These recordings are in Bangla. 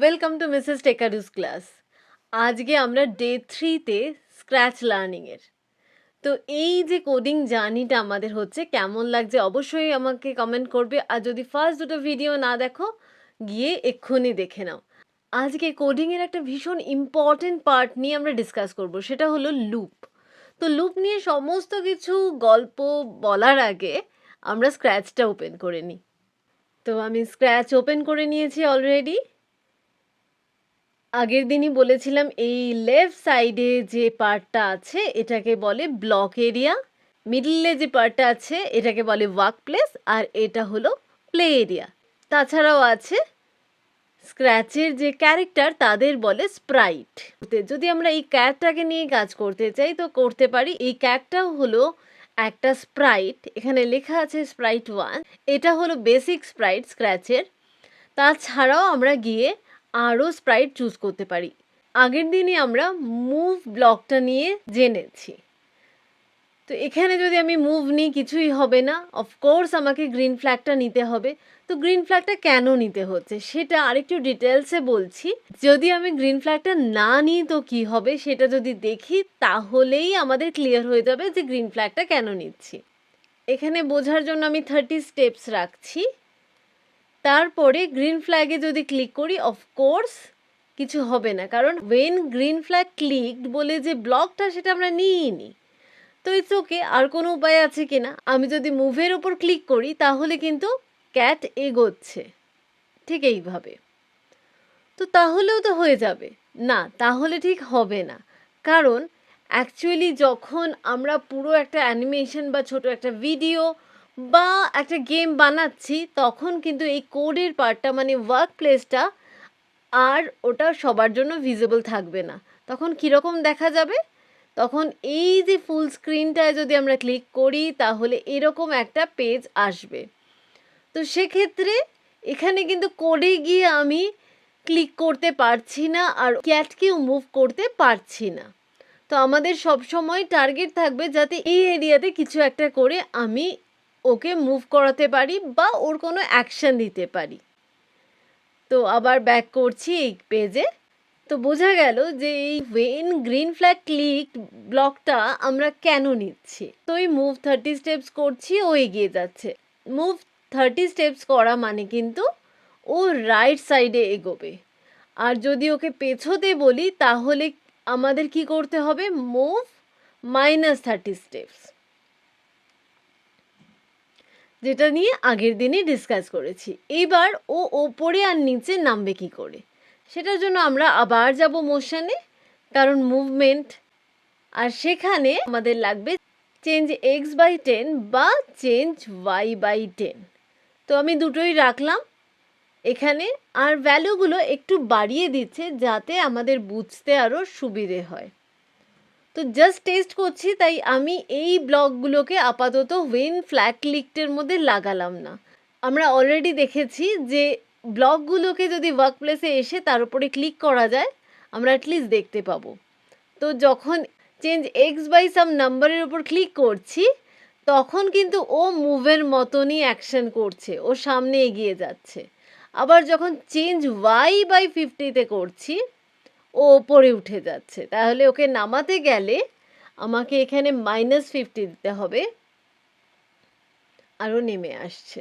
ওয়েলকাম টু মিসেস টেকারুস ক্লাস আজকে আমরা ডে থ্রিতে স্ক্র্যাচ লার্নিংয়ের তো এই যে কোডিং জার্নিটা আমাদের হচ্ছে, কেমন লাগছে অবশ্যই আমাকে কমেন্ট করবে। আর যদি ফার্স্ট দুটো ভিডিও না দেখো, গিয়ে এক্ষুনি দেখে নাও। আজকে কোডিংয়ের একটা ভীষণ ইম্পর্টেন্ট পার্ট নিয়ে আমরা ডিসকাস করব, সেটা হলো লুপ তো লুপ নিয়ে সমস্ত কিছু গল্প বলার আগে আমরা স্ক্র্যাচটা ওপেন করে নিই। তো আমি স্ক্র্যাচ ওপেন করে নিয়েছি অলরেডি আগের দিনই বলেছিলাম এই লেফট সাইডে যে পার্টটা আছে, এটাকে বলে ব্লক এরিয়া। মিডলে যে পার্টটা আছে, এটাকে বলে ওয়ার্ক প্লেস, আর এটা হলো প্লে এরিয়া। তাছাড়াও আছে স্ক্র্যাচের যে ক্যারেক্টার, তাদের বলে স্প্রাইট। যদি আমরা এই ক্যাটটাকে নিয়ে কাজ করতে চাই, তো করতে পারি। এই ক্যাটটা হলো একটা স্প্রাইট। এখানে লেখা আছে স্প্রাইট ওয়ান। এটা হলো বেসিক স্প্রাইট স্ক্র্যাচের। তাছাড়াও আমরা গিয়ে আরও স্প্রাইট চুজ করতে পারি। আগের দিনই আমরা মুভ ব্লকটা নিয়ে জেনেছি। তো এখানে যদি আমি মুভ নিই, কিছুই হবে না। অফকোর্স আমাকে গ্রিন ফ্ল্যাগটা নিতে হবে। তো গ্রিন ফ্ল্যাগটা কেন নিতে হচ্ছে? সেটা আরেকটু ডিটেলসে বলছি। যদি আমি গ্রিন ফ্ল্যাগটা না নিই, তো কি হবে? সেটা যদি দেখি, তাহলেই আমাদের ক্লিয়ার হয়ে যাবে যে গ্রিন ফ্ল্যাগটা কেন নিচ্ছি। এখানে বোঝার জন্য আমি থার্টি স্টেপস রাখছি। তারপরে গ্রিন ফ্ল্যাগে যদি ক্লিক করি অফকোর্স কিছু হবে না। কারণ ওয়েন গ্রিন ফ্ল্যাগ ক্লিকড বলে যে ব্লকটা সেটা আমরা নিই নি তো ইটস ওকে আর কোনো উপায় আছে কি না? আমি যদি মুভের ওপর ক্লিক করি, তাহলে কিন্তু ক্যাট এগোচ্ছে। ঠিক এইভাবে। তো তাহলেও তো হয়ে যাবে। না, তাহলে ঠিক হবে না। কারণ অ্যাকচুয়ালি যখন আমরা পুরো একটা অ্যানিমেশন বা ছোট একটা ভিডিও বা একটা গেম বানাচ্ছি, তখন কিন্তু এই কোডের পার্টটা মানে ওয়ার্ক প্লেসটা আর ওটা সবার জন্য ভিজিবল থাকবে না। তখন কীরকম দেখা যাবে? তখন এই যে ফুল স্ক্রিনটায় যদি আমরা ক্লিক করি, তাহলে এরকম একটা পেজ আসবে। তো সেক্ষেত্রে এখানে কিন্তু কোডে গিয়ে আমি ক্লিক করতে পারছি না আর ক্যাটকেও মুভ করতে পারছি না। তো আমাদের সব সময় টার্গেট থাকবে যাতে এই এরিয়াতে কিছু একটা করে আমি ওকে মুভ করাতে পারি বা ওর কোনো অ্যাকশন দিতে পারি। তো আবার ব্যাক করছি এই পেজে তো বোঝা গেল যে এই ওয়েন গ্রিন ফ্ল্যাগ ক্লিক ব্লকটা আমরা কেন নিচ্ছি? তো এই মুভ থার্টি স্টেপস করছি, ও এগিয়ে যাচ্ছে। মুভ থার্টি স্টেপস করা মানে কিন্তু ও রাইট সাইডে এগোবে। আর যদি ওকে পেছোতে বলি, তাহলে আমাদের কি করতে হবে? মুভ মাইনাস থার্টি স্টেপস যেটা নিয়ে আগের দিনই ডিসকাস করেছি। এবার ও ওপরে আর নিচে নামবে কি করে? সেটার জন্য আমরা আবার যাব মোশনে কারণ মুভমেন্ট আর সেখানে আমাদের লাগবে চেঞ্জ এক্স বাই টেন বা চেঞ্জ ওয়াই বাই টেন তো আমি দুটোই রাখলাম। এখানে আর ভ্যালুগুলো একটু বাড়িয়ে দিচ্ছে যাতে আমাদের বুঝতে আরও সুবিধে হয়। তো জাস্ট টেস্ট করছি, তাই আমি এই ব্লকগুলোকে আপাতত ওয়েন ফ্ল্যাগ ক্লিকটের মধ্যে লাগালাম না। আমরা অলরেডি দেখেছি যে ব্লকগুলোকে যদি ওয়ার্ক প্লেসে এসে তার উপরে ক্লিক করা যায়, আমরা অ্যাটলিস্ট দেখতে পাবো। তো যখন চেঞ্জ এক্স বাই সাম নাম্বারের উপর ক্লিক করছি, তখন কিন্তু ও মুভের মতনই অ্যাকশন করছে, ও সামনে এগিয়ে যাচ্ছে। আবার যখন চেঞ্জ ওয়াই বাই ফিফটিতে করছি ও ওপরে উঠে যাচ্ছে। তাহলে ওকে নামাতে গেলে আমাকে এখানে মাইনাস ফিফটি দিতে হবে। আরও নেমে আসছে।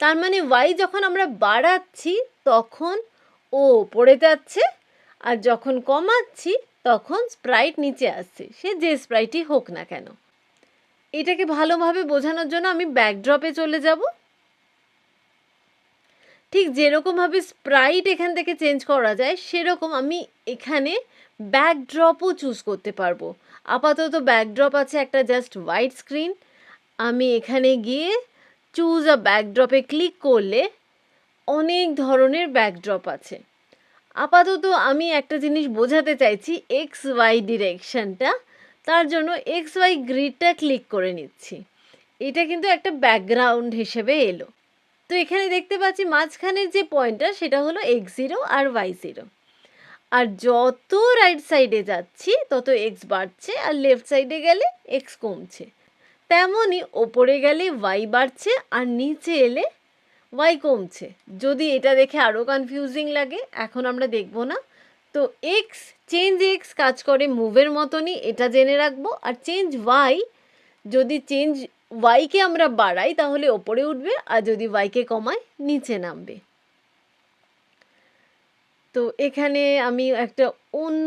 তার মানে ওয়াই যখন আমরা বাড়াচ্ছি, তখন ও পড়ে যাচ্ছে আর যখন কমাচ্ছি, তখন স্প্রাইট নিচে আসছে। সে যে স্প্রাইটই হোক না কেন। এটাকে ভালোভাবে বোঝানোর জন্য আমি ব্যাকড্রপে চলে যাব। ঠিক যেরকমভাবে স্প্রাইট এখান থেকে চেঞ্জ করা যায়, সেরকম আমি এখানে ব্যাকড্রপও চুজ করতে পারব। আপাতত ব্যাকড্রপ আছে একটা জাস্ট হোয়াইট স্ক্রিন আমি এখানে গিয়ে চুজ আ ব্যাকড্রপে ক্লিক করলে অনেক ধরনের ব্যাকড্রপ আছে। আপাতত আমি একটা জিনিস বোঝাতে চাইছি এক্স ওয়াই ডিরেকশানটা তার জন্য এক্স ওয়াই গ্রিডটা ক্লিক করে নিচ্ছি। এটা কিন্তু একটা ব্যাকগ্রাউন্ড হিসেবে এলো। তো এখানে দেখতে পাচ্ছি মাঝখানের যে পয়েন্টটা সেটা হলো এক্স জিরো আর ওয়াই জিরো আর যত রাইট সাইডে যাচ্ছি, তত এক্স বাড়ছে আর লেফট সাইডে গেলে এক্স কমছে। তেমনই ওপরে গেলে ওয়াই বাড়ছে আর নিচে এলে ওয়াই কমছে। যদি এটা দেখে আরও কনফিউজিং লাগে, এখন আমরা দেখব না। তো এক্স চেঞ্জ এক্স কাজ করে মুভের মতনই, এটা জেনে রাখব। আর চেঞ্জ ওয়াই যদি চেঞ্জ ওয়াইকে আমরা বাড়াই, তাহলে ওপরে উঠবে আর যদি ওয়াইকে কমাই, নিচে নামবে। তো এখানে আমি একটা অন্য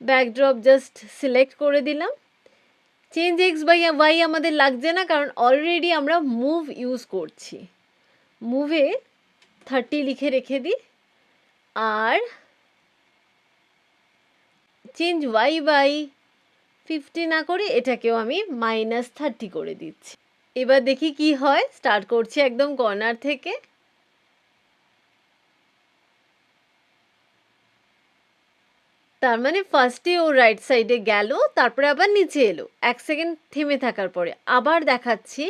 ব্যাকড্রপ জাস্ট সিলেক্ট করে দিলাম। চেঞ্জ এক্স বাই ওয়াই আমাদের লাগছে না, কারণ অলরেডি আমরা মুভ ইউজ করছি। মুভে থার্টি লিখে রেখে দিই। আর চেঞ্জ ওয়াই বাই ফিফটি না করে এটাকেও আমি মাইনাস থার্টি করে দিচ্ছি। এবার দেখি কি হয় স্টার্ট করছি একদম কর্নার থেকে। তার মানে ফার্স্টে ও রাইট সাইডে গেল, তারপরে আবার নিচে এলো। এক সেকেন্ড থেমে থাকার পরে আবার দেখাচ্ছি।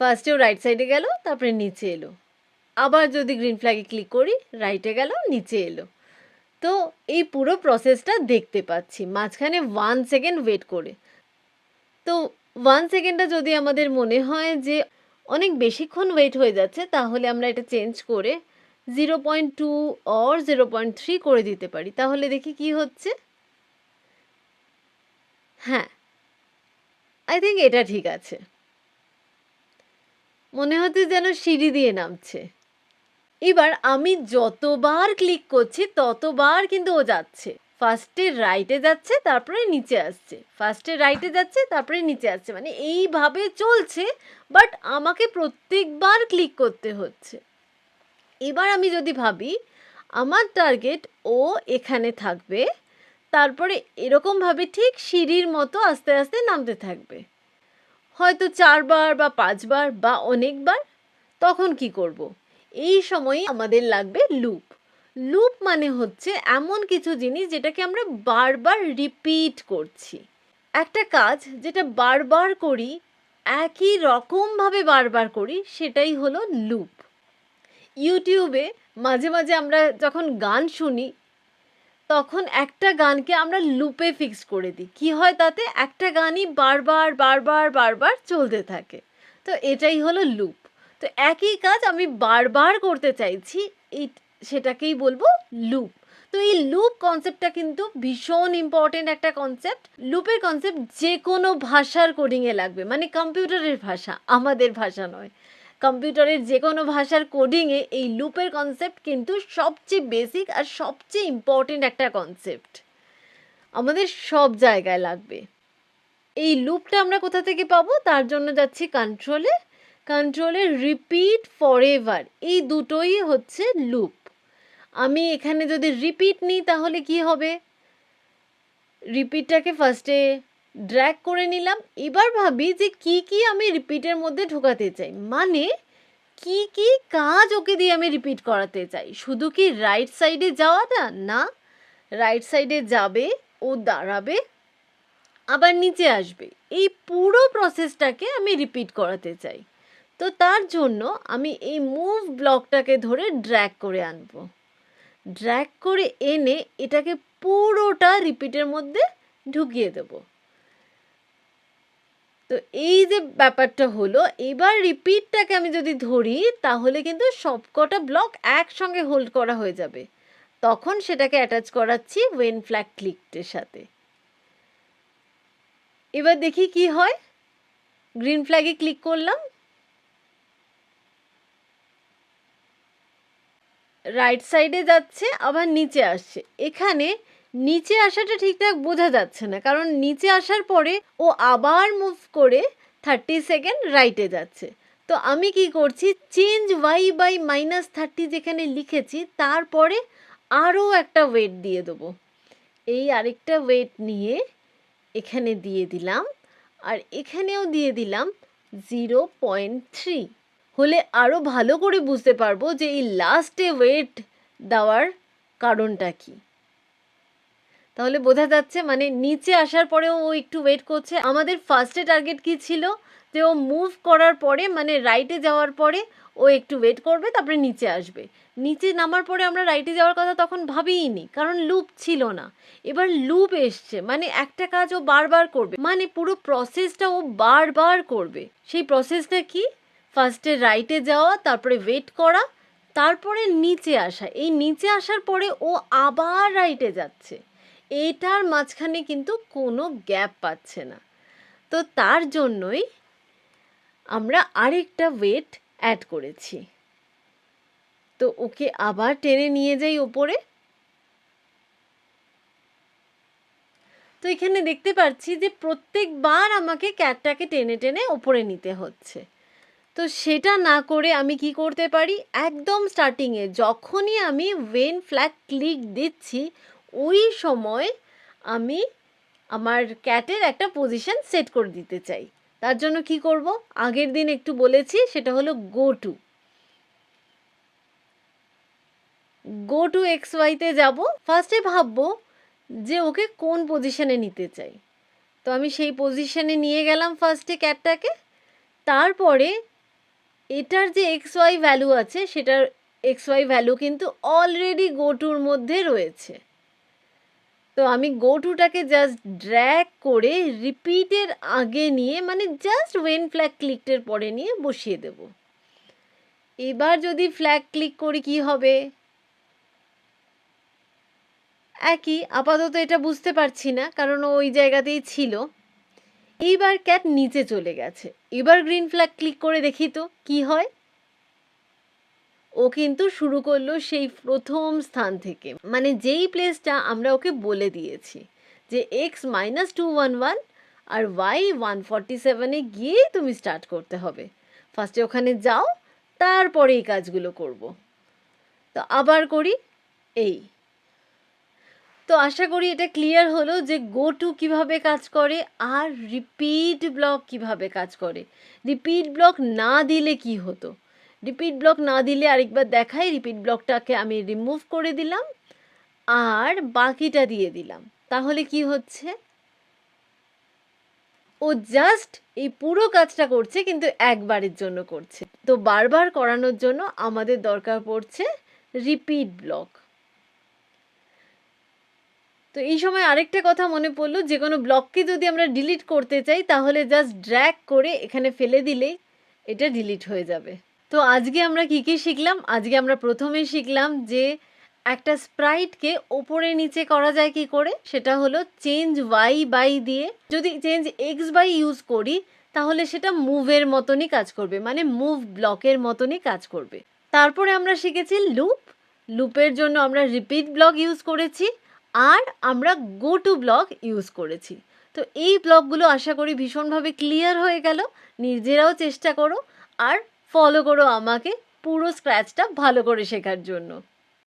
ফার্স্টে ও রাইট সাইডে গেল, তারপরে নিচে এলো। আবার যদি গ্রিন ফ্ল্যাগে ক্লিক করি রাইটে গেল, নিচে এলো। তো এই পুরো প্রসেসটা দেখতে পাচ্ছি। মাঝখানে ওয়ান সেকেন্ড ওয়েট করে। তো ওয়ান সেকেন্ডটা যদি আমাদের মনে হয় যে অনেক বেশিক্ষণ ওয়েট হয়ে যাচ্ছে, তাহলে আমরা এটা চেঞ্জ করে zero point two or zero point three করে দিতে পারি। তাহলে দেখি কি হচ্ছে। হ্যাঁ আই থিঙ্ক এটা ঠিক আছে। মনে হচ্ছে যেন সিঁড়ি দিয়ে নামছে। এবার আমি যতবার ক্লিক করছি, ততবার কিন্তু ও যাচ্ছে। ফার্স্টে রাইটে যাচ্ছে, তারপরে নিচে আসছে। ফার্স্টে রাইটে যাচ্ছে, তারপরে নিচে আসছে। মানে এইভাবে চলছে বাট আমাকে প্রত্যেকবার ক্লিক করতে হচ্ছে। এবার আমি যদি ভাবি, আমার টার্গেট ও এখানে থাকবে, তারপরে এরকমভাবে ঠিক সিঁড়ির মতো আস্তে আস্তে নামতে থাকবে। হয়তো চারবার বা পাঁচবার বা অনেকবার, তখন কি করব। এই সময়ে আমাদের লাগবে লুপ লুপ মানে হচ্ছে এমন কিছু জিনিস যেটাকে আমরা বারবার রিপিট করছি। একটা কাজ যেটা বারবার করি, একই রকমভাবে বারবার করি, সেটাই হলো লুপ ইউটিউবে মাঝে মাঝে আমরা যখন গান শুনি, তখন একটা গানকে আমরা লুপে ফিক্স করে দিই। কী হয় তাতে? একটা গানই বারবার বারবার বারবার চলতে থাকে। তো এটাই হলো লুপ তো একই কাজ আমি বারবার করতে চাইছি, এই, সেটাকেই বলব লুপ তো এই লুপ কনসেপ্টটা কিন্তু ভীষণ ইম্পর্টেন্ট একটা কনসেপ্ট লুপের কনসেপ্ট যে কোনো ভাষার কোডিংয়ে লাগবে মানে কম্পিউটারের ভাষা, আমাদের ভাষা নয়। কম্পিউটারের যে কোনো ভাষার কোডিংয়ে এই লুপের কনসেপ্ট কিন্তু সবচেয়ে বেসিক আর সবচেয়ে ইম্পর্টেন্ট একটা কনসেপ্ট আমাদের সব জায়গায় লাগবে। এই লুপটা আমরা কোথা থেকে পাবো? তার জন্য যাচ্ছি কন্ট্রোলে কন্ট্রোলে রিপিট ফর এভার এই দুটোই হচ্ছে লুপ আমি এখানে যদি রিপিট নিই তাহলে কি হবে? রিপিটটাকে ফার্স্টে ড্র্যাগ করে নিলাম, এবার ভাবি যে কি কি আমি রিপিটের মধ্যে ঢোকাতে চাই। মানে কি কি কাজ ওকে দিয়ে আমি রিপিট করাতে চাই? শুধু কি রাইট সাইডে যাওয়াটা? না রাইট সাইডে যাবে, ও দাঁড়াবে, আবার নিচে আসবে। এই পুরো প্রসেসটাকে আমি রিপিট করাতে চাই। তো তার জন্য আমি এই মুভ ব্লকটাকে ধরে ড্র্যাগ করে আনব। ড্র্যাগ করে এনে এটাকে পুরোটা রিপিটের মধ্যে ঢুকিয়ে দেবো। তো এই যে ব্যাপারটা হলো, এবার রিপিটটাকে আমি যদি ধরি, তাহলে কিন্তু সবকটা ব্লক একসঙ্গে হোল্ড করা হয়ে যাবে। তখন সেটাকে অ্যাটাচ করাচ্ছি ওয়েন ফ্ল্যাগ ক্লিকটের সাথে। এবার দেখি কি হয়। গ্রিন ফ্ল্যাগে ক্লিক করলাম। রাইট সাইডে যাচ্ছে, আবার নিচে আসছে। এখানে নিচে আসাটা ঠিকঠাক বোঝা যাচ্ছে না, কারণ নিচে আসার পরে ও আবার মুভ করে থার্টি সেকেন্ড রাইটে যাচ্ছে। তো আমি কি করছি change y by minus thirty যেখানে লিখেছি, তারপরে আরও একটা ওয়েট দিয়ে দেবো। এই আরেকটা ওয়েট নিয়ে এখানে দিয়ে দিলাম, আর এখানেও দিয়ে দিলাম জিরো পয়েন্ট থ্রি হলে আরও ভালো করে বুঝতে পারব যে এই লাস্টে ওয়েট দেওয়ার কারণটা কী। তাহলে বোঝা যাচ্ছে মানে নিচে আসার পরেও ও একটু ওয়েট করছে। আমাদের ফার্স্টে টার্গেট কি ছিল? যে ও মুভ করার পরে মানে রাইটে যাওয়ার পরে ও একটু ওয়েট করবে, তারপরে নিচে আসবে। নিচে নামার পরে আমরা রাইটে যাওয়ার কথা তখন ভাবিইনি, কারণ লুপ ছিল না। এবার লুপ এসছে মানে একটা কাজ ও বারবার করবে। মানে পুরো প্রসেসটা ও বারবার করবে। সেই প্রসেসটা কি? ফার্স্টে রাইটে যাওয়া, তারপরে ওয়েট করা, তারপরে নিচে আসা। এই নিচে আসার পরে ও আবার রাইটে যাচ্ছে। এটার মাঝখানে কিন্তু কোনো গ্যাপ পাচ্ছে না। তো তার জন্যই আমরা আরেকটা ওয়েট অ্যাড করেছি। তো ওকে আবার টেনে নিয়ে যাই ওপরে। তো এখানে দেখতে পাচ্ছি যে প্রত্যেকবার আমাকে ক্যাটটাকে টেনে টেনে ওপরে নিতে হচ্ছে। তো সেটা না করে আমি কি করতে পারি? একদম স্টার্টিংয়ে যখনই আমি ওয়েন ফ্ল্যাগ ক্লিক দিচ্ছি, ওই সময় আমি আমার ক্যাটের একটা পজিশন সেট করে দিতে চাই। তার জন্য কি করব? আগের দিন একটু বলেছি, সেটা হলো go to go to x ওয়াইতে যাব। ফার্স্টে ভাববো যে ওকে কোন পজিশানে নিতে চাই। তো আমি সেই পজিশানে নিয়ে গেলাম ফার্স্টে ক্যাটটাকে তারপরে এটার যে এক্স ওয়াই ভ্যালু আছে, সেটার এক্স ওয়াই ভ্যালু কিন্তু অলরেডি গো টুর মধ্যে রয়েছে। তো আমি গো টুটাকে জাস্ট ড্র্যাগ করে রিপিটের আগে নিয়ে মানে জাস্ট ওয়েন ফ্ল্যাগ ক্লিকটের পরে নিয়ে বসিয়ে দেব। এবার যদি ফ্ল্যাগ ক্লিক করি কি হবে? একই, আপাতত এটা বুঝতে পারছি না, কারণ ওই জায়গাতেই ছিল। এইবার ক্যাট নিচে চলে গেছে। এবার গ্রিন ফ্ল্যাগ ক্লিক করে দেখি তো, কি হয়? ও কিন্তু শুরু করল সেই প্রথম স্থান থেকে। মানে যেই প্লেসটা আমরা ওকে বলে দিয়েছি যে x minus two one one আর ওয়াই ওয়ান ফর্টি সেভেনে গিয়ে তুমি স্টার্ট করতে হবে। ফার্স্টে ওখানে যাও, তারপরে এই কাজগুলো করব। তো আবার করি, এই। তো আশা করি এটা ক্লিয়ার হলো যে গো টু কীভাবে কাজ করে আর রিপিট ব্লক কীভাবে কাজ করে। রিপিট ব্লক না দিলে কি হতো? রিপিট ব্লক না দিলে আরেকবার দেখাই রিপিট ব্লকটাকে আমি রিমুভ করে দিলাম আর বাকিটা দিয়ে দিলাম। তাহলে কি হচ্ছে? ও জাস্ট এই পুরো কাজটা করছে কিন্তু একবারের জন্য করছে। তো বারবার করানোর জন্য আমাদের দরকার পড়ছে রিপিট ব্লক তো এই সময় আরেকটা কথা মনে পড়ল, যে কোনো ব্লককে যদি আমরা ডিলিট করতে চাই, তাহলে জাস্ট ড্র্যাগ করে এখানে ফেলে দিলেই এটা ডিলিট হয়ে যাবে। তো আজকে আমরা কী কী শিখলাম? আজকে আমরা প্রথমে শিখলাম যে একটা স্প্রাইটকে ওপরে নিচে করা যায় কি করে? সেটা হলো চেঞ্জ ওয়াই বাই দিয়ে। যদি চেঞ্জ এক্স বাই ইউজ করি, তাহলে সেটা মুভের মতনই কাজ করবে মানে মুভ ব্লকের মতনই কাজ করবে। তারপরে আমরা শিখেছি লুপ লুপের জন্য আমরা রিপিট ব্লক ইউজ করেছি। আর আমরা গো টু ব্লগ ইউজ করেছি। তো এই ব্লগগুলো আশা করি ভীষণভাবে ক্লিয়ার হয়ে গেল। নিজেরাও চেষ্টা করো আর ফলো করো আমাকে পুরো স্ক্র্যাচটা ভালো করে শেখার জন্য।